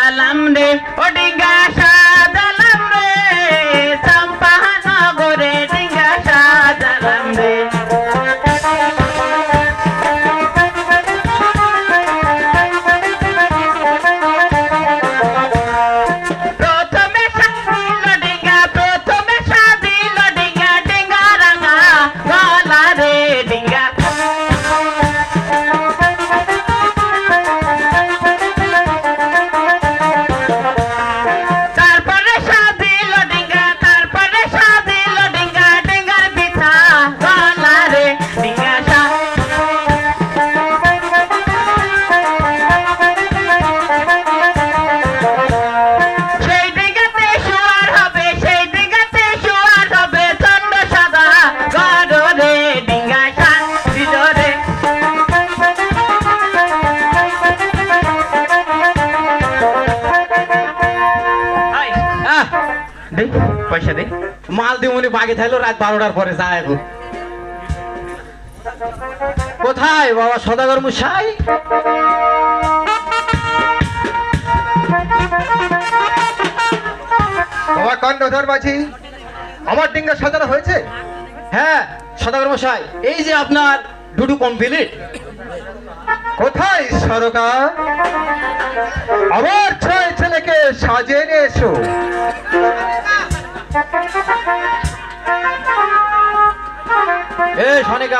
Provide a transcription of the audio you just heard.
সাজালাম রে ও ডিঙ্গা সাজালাম রে চম্পা নগরে ডিঙ্গা সাজালাম রে। দে পয়সা দে। মাল দিমুনি বাগে থাইলো রাত বারোটার পরে যায় এখন কোথায় বাবা সদাগর মুশাই? বাবা কর্ণধর মাঝি আমার ডিঙ্গা সাজানো হয়েছে? হ্যাঁ সদাগর মশাই এই যে আপনার ডুডু কমপ্লিট। কোথায় সরকার? আমার ছয় ছেলেকে সাজিয়ে নিয়ে এসো। এ সনিকা